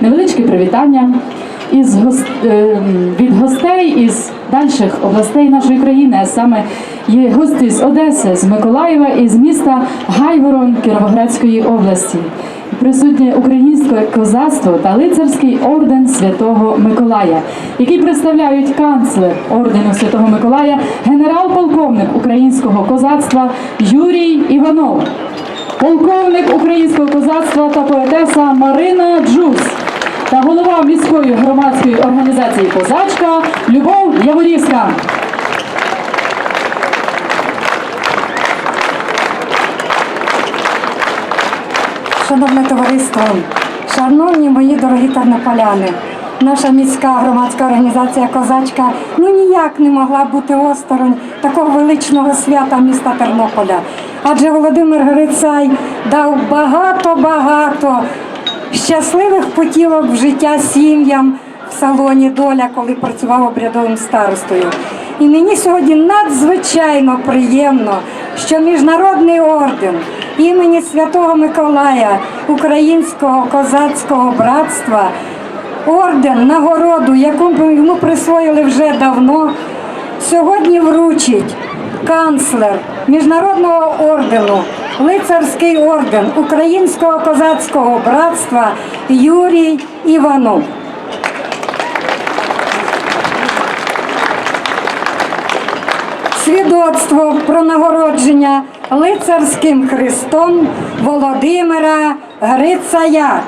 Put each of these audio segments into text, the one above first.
невеличке привітання із гос- е, від гостей із дальших областей нашої країни, а саме є гості з Одеси, з Миколаєва і з міста Гайворон Кіровоградської області. Присутнє українське козацтво та лицарський орден Святого Миколая, який представляють канцлер ордену Святого Миколая, генерал-полковник українського козацтва Юрій Іванов, полковник українського козацтва та поетеса Марина Джус та голова міської громадської організації Козачка Любов Яворівська. Шановне товариство, шановні мої дорогі тернополяни, наша міська громадська організація Козачка ну ніяк не могла бути осторонь такого величного свята міста Тернополя. Адже Володимир Грицай дав багато-багато щасливих путівок в життя сім'ям в салоні Доля, коли працював обрядовим старостою. І мені сьогодні надзвичайно приємно, що міжнародний орден імені Святого Миколая Українського козацького братства, орден, нагороду, яку йому присвоїли вже давно, сьогодні вручить канцлер міжнародного ордену, лицарський орден Українського козацького братства Юрій Іванов. Свідоцтво про нагородження лицарським хрестом Володимира Грицая.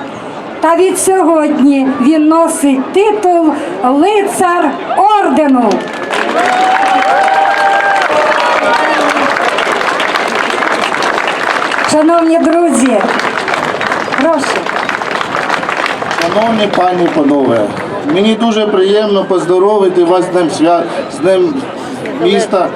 Та від сьогодні він носить титул лицар ордену. Шановні друзі, прошу. Шановні пані панове, мені дуже приємно поздоровити вас з Днем свят, з Днем міста,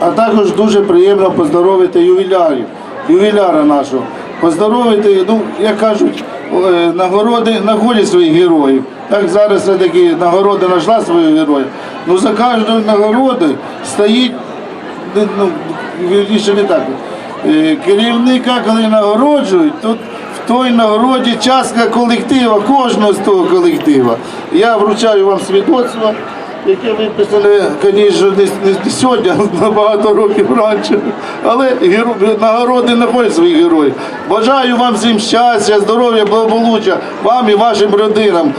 а також дуже приємно поздоровити ювілярів, ювіляра нашого. Поздоровити, ну, як кажуть, е, нагороди знаходять своїх героїв. Так зараз все-таки нагорода знайшла своїх героїв. Ну за кожною нагородою стоїть ну, вірніше не так. Керівника, коли нагороджують, тут в той нагороді частка колектива, кожного з того колектива. Я вручаю вам свідоцтво, яке виписане, звісно, не, сьогодні, а набагато років раніше. Але нагороди знаходять своїх героїв. Бажаю вам всім щастя, здоров'я, благополуччя, вам і вашим родинам.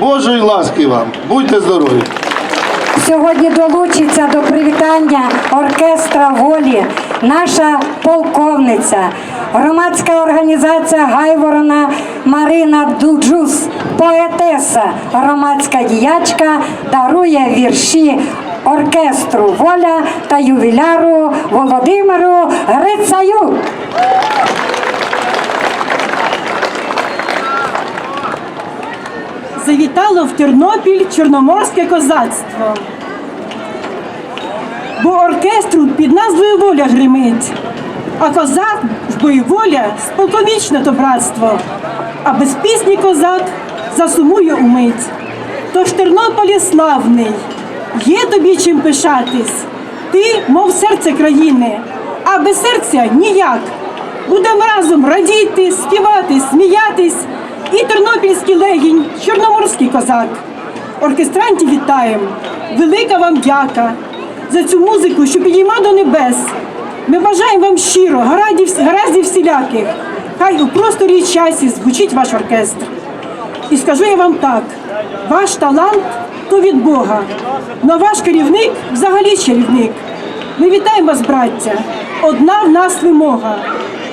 Божої ласки вам. Будьте здорові! Сьогодні долучиться до привітання оркестра волі наша полковниця, громадська організація Гайворона Марина Дуджус, поетеса, громадська діячка, дарує вірші оркестру Воля та ювіляру Володимиру Грицаю. завітало в Тернопіль Чорноморське козацтво. Бо оркестру під назвою Воля гримить, а козак в бою воля споконвічне то братство, а без пісні козак засумує умить. Тож Тернополь є славний, є тобі чим пишатись. Ти, мов серце країни, а без серця ніяк. Будемо разом радіти, співати, сміятись. І тернопільський легінь, чорноморський козак. Оркестрантів вітаємо. Велика вам дяка за цю музику, що підійма до небес. Ми бажаємо вам щиро, гараздів, всіляких. Хай у просторі часі звучить ваш оркестр. І скажу я вам так: ваш талант то від Бога, но ваш керівник взагалі чарівник. Ми вітаємо вас, браття. Одна в нас вимога.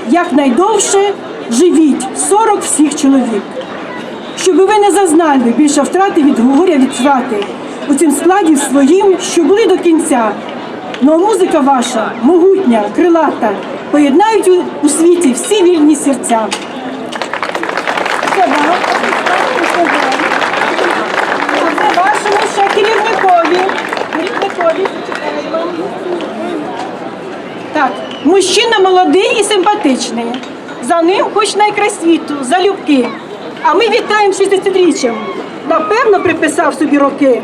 Якнайдовше живіть 40 всіх чоловік. Щоб ви не зазнали більше втрати від горя від втрати у цім складі своїм, що були до кінця. Но музика ваша, могутня, крилата, поєднають у, світі всі вільні серця. Це вашому ще керівникові. Керівникові. Так, мужчина молодий і симпатичний. За ним хоч найкрай світу, залюбки. А ми вітаємо 60-річчям. Напевно, приписав собі роки.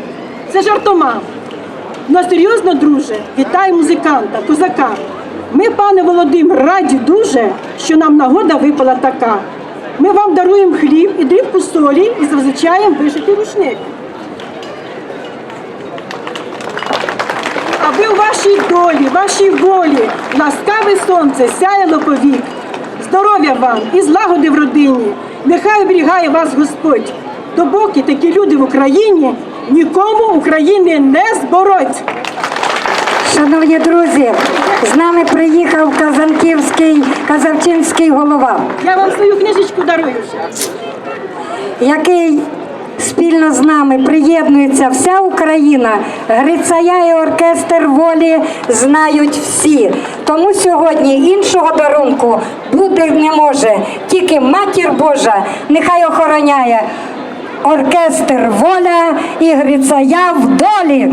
Це жартома. Ну, серйозно, друже, вітаю музиканта, козака. Ми, пане Володимир, раді дуже, що нам нагода випала така. Ми вам даруємо хліб і дрібку солі і зазвичаєм вишитий рушник. Аби у вашій долі, вашій волі ласкаве сонце сяяло повік. Здоров'я вам і злагоди в родині. Нехай оберігає вас Господь. Допоки такі люди в Україні нікому України не збороть. Шановні друзі, з нами приїхав Казанківський, Казавчинський голова, Я вам свою книжечку дарую. який спільно з нами приєднується вся Україна. Грицая і оркестр волі знають всі. Тому сьогодні іншого дарунку бути не може. Тільки матір Божа нехай охороняє оркестр воля і грицая в долі.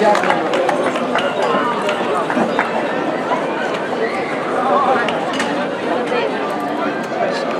Дякую.